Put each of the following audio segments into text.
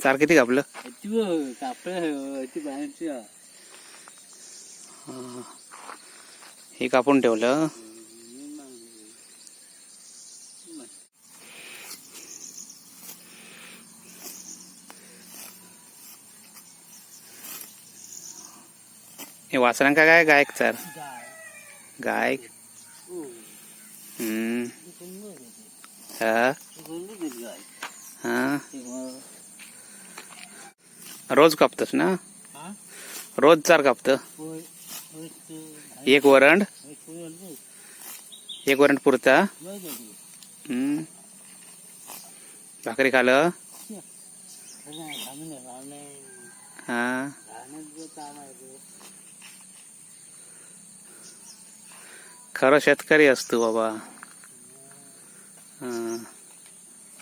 चार किती कापलं. हे कापून ठेवलं हे वासरांका काय गायक चार गाय. गाय हो. हम्म. हा. हा रोज कापतस ना? रोज चार कापत? एक वरंड. एक वरंड पुरता? भाकरी खालं. हा. खरं शेतकरी असतो बाबा. हा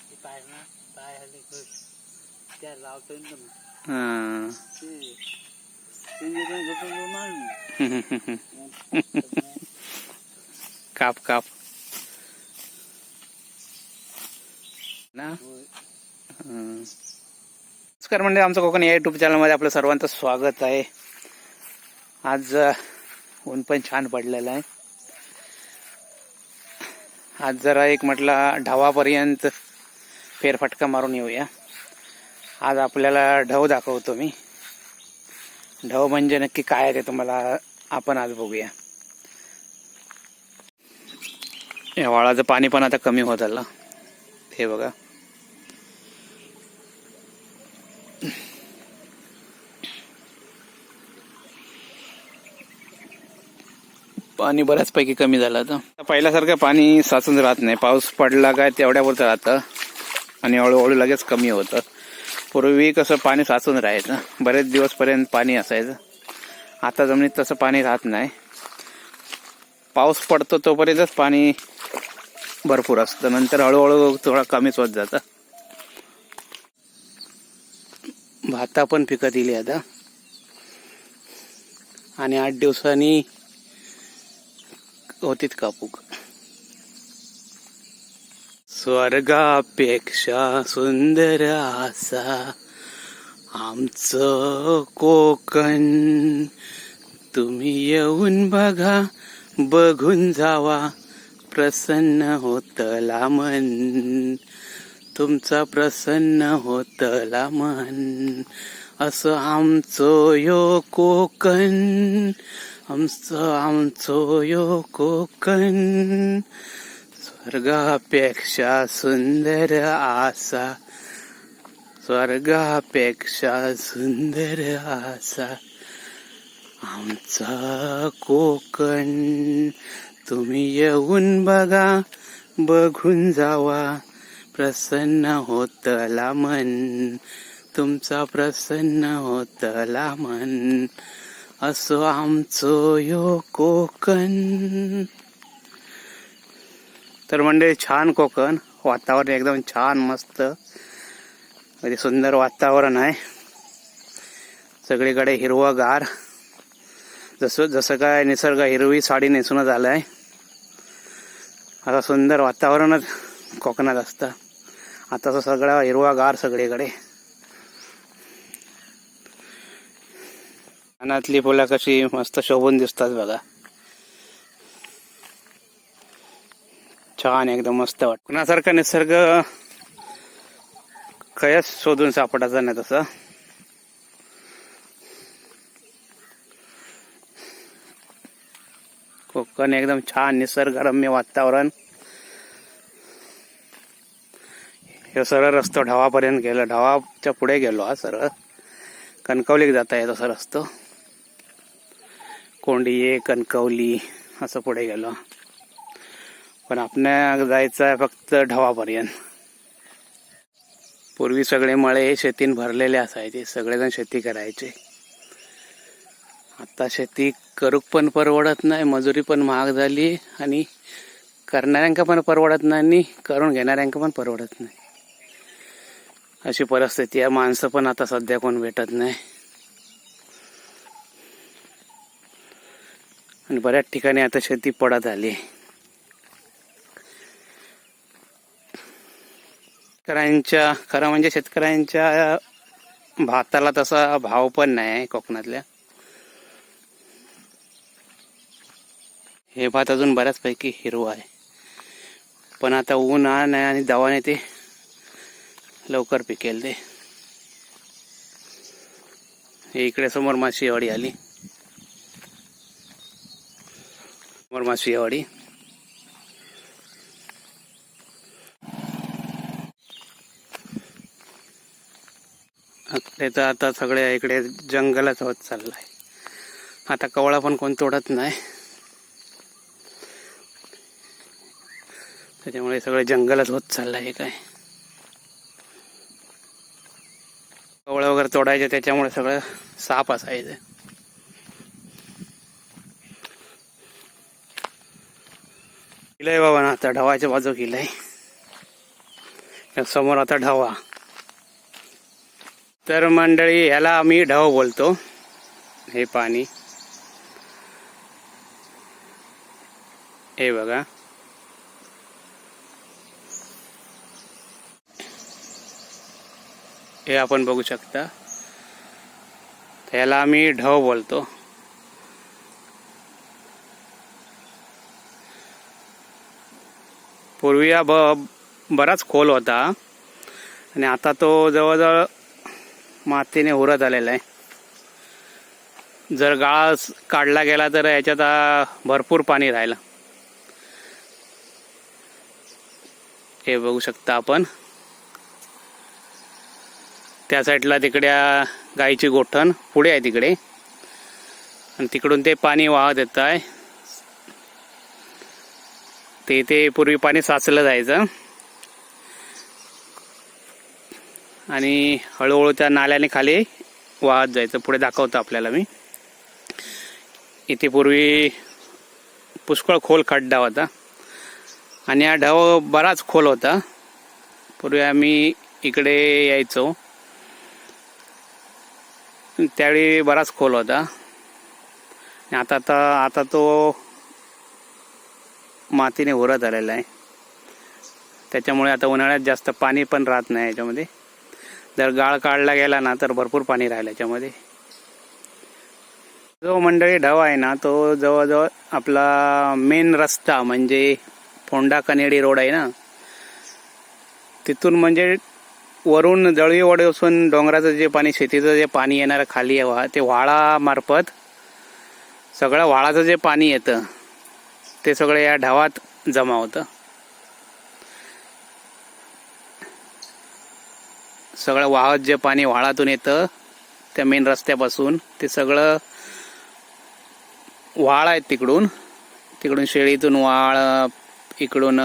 ते पाय ना, पाय हल्ले कर. त्या लावतोय ना मग. हा ते- ते जे झोपून जो मारून. काप काप. ना. नमस्कार म्हणजे आमचं कोकण या युट्यूब चॅनलमध्ये आपलं सर्वांचं स्वागत आहे. आज ऊन पण छान पडलेलं आहे. आज जरा एक म्हटला ढवापर्यंत फेरफटका मारून येऊया. आज आपल्याला ढव दाखवतो मी. ढव म्हणजे नक्की काय आहे ते तुम्हाला आपण आज बघूया. या वाळाचं पाणी पण आता कमी होत आलं. हे बघा. पाणी बऱ्याचपैकी कमी झालं आता. पहिल्यासारखं पाणी साचून राहत नाही. पाऊस पडला काय तेवढ्यावरच राहतं. आणि हळूहळू लगेच कमी होतं. पूर्वी कसं पाणी साचून राहायचं. बरेच दिवसपर्यंत पाणी असायचं. आता जमिनीत तसं पाणी राहत नाही. पाऊस पडतो तोपर्यंतच पाणी भरपूर असतं. नंतर हळूहळू थोडा कमीच होत जातं. भाता पण पिकं दिली आता. आणि आठ दिवसांनी होतीत कापूक. स्वर्गापेक्षा सुंदर आसा. आमचं कोकण तुम्ही येऊन बघा बघून जावा. प्रसन्न होतला मन तुमचा प्रसन्न होतला मन. असं आमचं यो कोकण आमचं आमचं यो कोकण. स्वर्गापेक्षा सुंदर आसा. स्वर्गापेक्षा सुंदर आसा. आमचा कोकण तुम्ही येऊन बघा बघून जावा. प्रसन्न होतला मन तुमचा प्रसन्न होतला मन. असो आमचो यो कोकण. तर म्हणजे छान कोकण. वातावरण एकदम छान मस्त. म्हणजे सुंदर वातावरण आहे. सगळीकडे हिरवगार. जसं जसं काय निसर्ग हिरवी साडी नेसूनच आहे आता सुंदर वातावरणच कोकणात असतं. आता सगळं हिरवागार सगळीकडे. कानातली फुलं कशी मस्त शोभून दिसतात बघा. छान एकदम मस्त वाटत. कुणासारखा निसर्ग कयाच शोधून सापडायचा नाही तसं. कोकण एकदम छान निसर्गरम्य वातावरण. हे सरळ रस्तो ढवापर्यंत गेलो. ढवाच्या पुढे गेलो हा सरळ. कणकवलीक जाता येत असा रस्तो. कोंडिये कणकवली असं पुढे गेलो. पण आपल्या जायचं आहे फक्त ढवापर्यंत. पूर्वी सगळे मळे शेतीन भरलेले असायचे सगळेजण शेती करायचे. आता शेती करूक पण परवडत नाही मजुरी पण महाग झाली आणि करणाऱ्यांका पण परवडत नाही आणि करून घेणाऱ्यांका पण परवडत नाही. अशी परिस्थिती आहे माणसं पण आता सध्या कोण भेटत नाही. आणि बऱ्याच ठिकाणी आता शेती पडत आली. शेतकऱ्यांच्या खरं म्हणजे शेतकऱ्यांच्या भाताला तसा भाव पण नाही आहे कोकणातल्या. हे भात अजून बऱ्याचपैकी हिरवा आहे. पण आता ऊन नाही आणि दवाने ते लवकर पिकेल ते. इकडे समोर माशीवाडी आली. समोर माशीवाडी त्याचं तर आता सगळे इकडे जंगलच होत चाललंय. आता कवळा पण कोण तोडत नाही. त्याच्यामुळे सगळे जंगलच होत चाललंय आहे काय. कवळं वगैरे तोडायचे त्याच्यामुळे सगळं साप असायचं. किलय बाबा ना आता ढवाच्या बाजू किलय समोर आता ढवा. तर मंडळी ह्याला आम्ही ढव बोलतो. हे पाणी. हे बघा. हे आपण बघू शकता. याला आम्ही ढव बोलतो. पूर्वी हा ब बराच खोल होता. आणि आता तो जवळजवळ मातीने उरत आलेला आहे. जर गाळा काढला गेला तर याच्यात भरपूर पाणी राहिलं. हे बघू शकता आपण. त्या साईडला तिकड्या गाईची गोठण पुढे आहे तिकडे. आणि तिकडून ते पाणी वाहत येत आहे. ते ते पूर्वी पाणी साचलं जायचं. आणि हळूहळू त्या नाल्याने खाली वाहत जायचं. पुढे दाखवतो आपल्याला मी. इथे पूर्वी पुष्कळ खोल खड्डा होता. आणि हा ढव बराच खोल होता. पूर्वी आम्ही इकडे यायचो. त्यावेळी बराच खोल होता. आणि आता आता आता तो मातीने उरत आलेला आहे. त्याच्यामुळे आता उन्हाळ्यात जास्त पाणी पण राहत नाही याच्यामध्ये. जर गाळ काढला गेला ना तर भरपूर पाणी राहील याच्यामध्ये. जो मंडळी ढव आहे ना तो जवळजवळ आपला मेन रस्ता म्हणजे फोंडा कनेडी रोड आहे ना. तिथून म्हणजे वरून जळवी असून डोंगराचं जे पाणी शेतीचं जे पाणी येणारं खाली आहे वा- ते व्हाळामार्फत सगळं व्हाळाचं जे पाणी येतं ते सगळं या ढवात जमा होतं. सगळं वाहत जे पाणी व्हाळातून येतं त्या मेन रस्त्यापासून ते सगळं व्हाळ आहेत तिकडून. तिकडून शेळीतून वाळ इकडून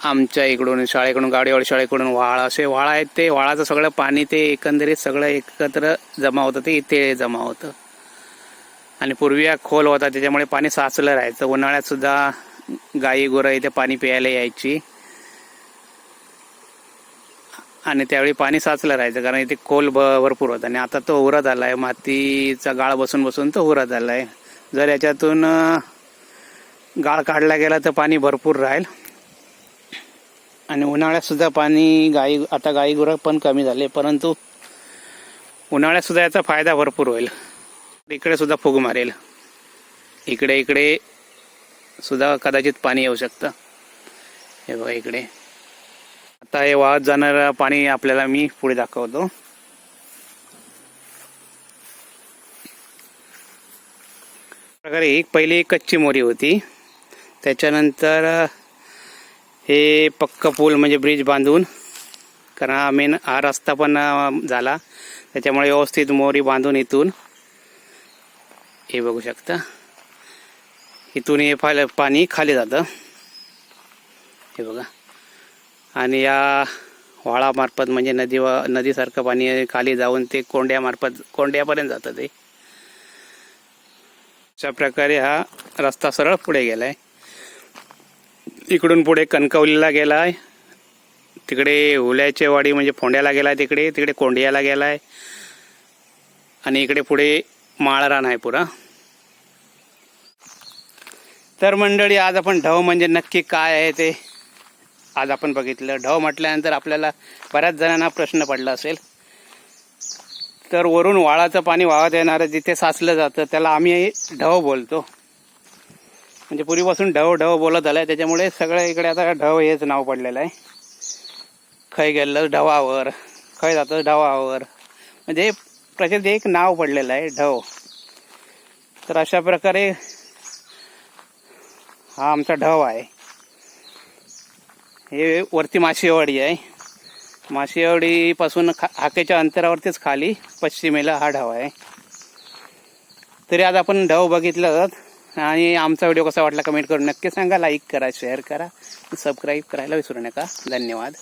आमच्या इकडून शाळेकडून गाडीवाडी शाळेकडून व्हाळ असे व्हाळ आहेत ते व्हाळाचं सगळं पाणी ते एकंदरीत सगळं एकत्र जमा होतं ते इथे जमा होतं. आणि पूर्वी हा खोल होता त्याच्यामुळे पाणी साचलं राहायचं. उन्हाळ्यात सुद्धा गाई गुरं इथे पाणी प्यायला यायची. आणि त्यावेळी पाणी साचलं राहायचं कारण इथे खोल भ भरपूर होता. आणि आता तो उरं झाला आहे मातीचा गाळ बसून बसून तो उरं झाला आहे जर याच्यातून गाळ काढला गेला तर पाणी भरपूर राहील. आणि उन्हाळ्यातसुद्धा पाणी गाई आता गाई गुरं पण कमी झाले परंतु उन्हाळ्यातसुद्धा याचा फायदा भरपूर होईल. इकडे सुद्धा फुग मारेल. इकडे इकडे सुद्धा कदाचित पाणी येऊ शकतं. हे बघा इकडे. आता हे वाहत जाणारं पाणी आपल्याला मी पुढे दाखवतो. प्रकारे पहिली एक कच्ची मोरी होती. त्याच्यानंतर हे पक्क पूल म्हणजे ब्रिज बांधून कारण हा मेन हा रस्ता पण झाला. त्याच्यामुळे व्यवस्थित मोरी बांधून इथून हे बघू शकता. इथून हे पाणी खाली जातं. हे बघा. आणि या व्हाळामार्फत म्हणजे नदी नदीसारखं पाणी खाली जाऊन ते कोंड्यामार्फत कोंड्यापर्यंत जातं ते. अशा प्रकारे हा रस्ता सरळ पुढे गेला आहे इकडून पुढे कणकवलीला गेला आहे तिकडे हुल्याचे वाडी म्हणजे फोंड्याला गेला आहे तिकडे तिकडे कोंडियाला गेलाय. आणि इकडे पुढे माळरान आहे पुरा. तर मंडळी आज आपण ढव म्हणजे नक्की काय आहे ते आज आपण बघितलं. ढव म्हटल्यानंतर आपल्याला बऱ्याच जणांना प्रश्न पडला असेल. तर वरून वाळाचं पाणी वाहत येणारं जिथे साचलं जातं त्याला आम्ही ढव बोलतो. म्हणजे पूर्वीपासून ढव ढव बोलत आहे त्याच्यामुळे सगळ्या इकडे आता ढव हेच नाव पडलेलं आहे. खय गेलं ढवावर खय जातं ढवावर. म्हणजे प्रसिद्ध एक नाव पडलेलं आहे ढव. तर अशा प्रकारे हा आमचा ढव आहे. हे वरती मासेवाडी आहे. मासेवाडीपासून खा हाकेच्या अंतरावरतीच खाली पश्चिमेला हा ढव आहे. तरी आज आपण ढव बघितलं जात आणि आमचा व्हिडिओ कसा वाटला कमेंट करून नक्की सांगा लाईक करा शेअर करा सबस्क्राईब करायला विसरू नका. धन्यवाद.